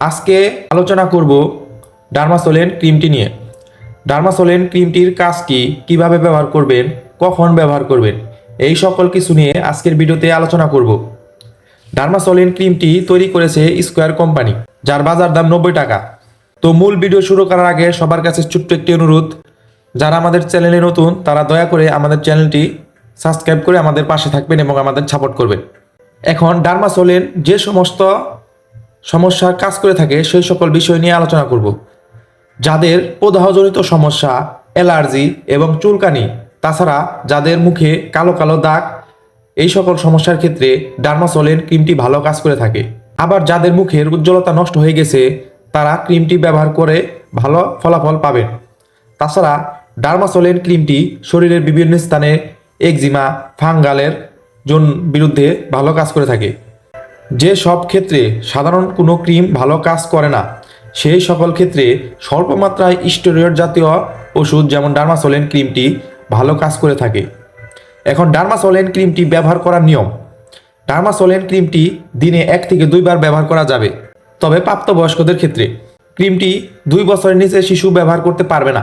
আজকে আলোচনা করব ডার্মাসোলেন ক্রিমটি নিয়ে। ডার্মাসোলেন ক্রিমটির কাজ কি? কীভাবে ব্যবহার করবেন? কখন ব্যবহার করবেন? এই সকল কিছু নিয়ে আজকের ভিডিওতে আলোচনা করব। ডার্মাসোলেন ক্রিমটি তৈরি করেছে স্কোয়ার কোম্পানি, যার বাজার দাম নব্বই টাকা। তো মূল ভিডিও শুরু করার আগে সবার কাছে ছোট্ট একটি অনুরোধ, যারা আমাদের চ্যানেলে নতুন, তারা দয়া করে আমাদের চ্যানেলটি সাবস্ক্রাইব করে আমাদের পাশে থাকবেন এবং আমাদের সাপোর্ট করবেন। এখন ডার্মাসোলেন যে সমস্ত সমস্যার কাজ করে থাকে সেই সকল বিষয় নিয়ে আলোচনা করব। যাদের প্রদাহজনিত সমস্যা, অ্যালার্জি এবং চুলকানি, তাছাড়া যাদের মুখে কালো কালো দাগ, এই সকল সমস্যার ক্ষেত্রে ডার্মাসোলেন ক্রিমটি ভালো কাজ করে থাকে। আবার যাদের মুখের উজ্জ্বলতা নষ্ট হয়ে গেছে, তারা ক্রিমটি ব্যবহার করে ভালো ফলাফল পাবেন। তাছাড়া ডার্মাসোলেন ক্রিমটি শরীরের বিভিন্ন স্থানে একজিমা, ফাঙ্গালের জন বিরুদ্ধে ভালো কাজ করে থাকে। যে সব ক্ষেত্রে সাধারণ কোনো ক্রিম ভালো কাজ করে না, সেই সকল ক্ষেত্রে স্বল্প মাত্রায় স্টেরয়েড জাতীয় ওষুধ যেমন ডার্মাসোলেন ক্রিমটি ভালো কাজ করে থাকে। এখন ডার্মাসোলেন ক্রিমটি ব্যবহার করার নিয়ম। ডার্মাসোলেন ক্রিমটি দিনে এক থেকে দুইবার ব্যবহার করা যাবে। তবে প্রাপ্তবয়স্কদের ক্ষেত্রে ক্রিমটি দুই বছরের নিচে শিশু ব্যবহার করতে পারবে না।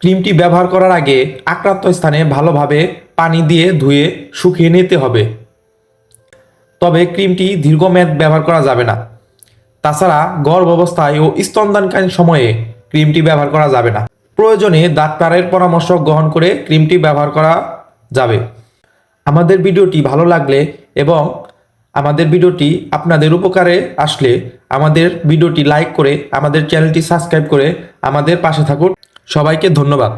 ক্রিমটি ব্যবহার করার আগে আক্রান্ত স্থানে ভালোভাবে পানি দিয়ে ধুয়ে শুকিয়ে নিতে হবে। তবে ক্রিমটি দীর্ঘমেয়াদ ব্যবহার করা যাবে না। তাছাড়া গর্ভ অবস্থায় ও স্তনদানকালীন সময়ে ক্রিমটি ব্যবহার করা যাবে না। প্রয়োজনে ডাক্তারের পরামর্শ গ্রহণ করে ক্রিমটি ব্যবহার করা যাবে। আমাদের ভিডিওটি ভালো লাগলে এবং আমাদের ভিডিওটি আপনাদের উপকারে আসলে আমাদের ভিডিওটি লাইক করে আমাদের চ্যানেলটি সাবস্ক্রাইব করে আমাদের পাশে থাকুন। সবাইকে ধন্যবাদ।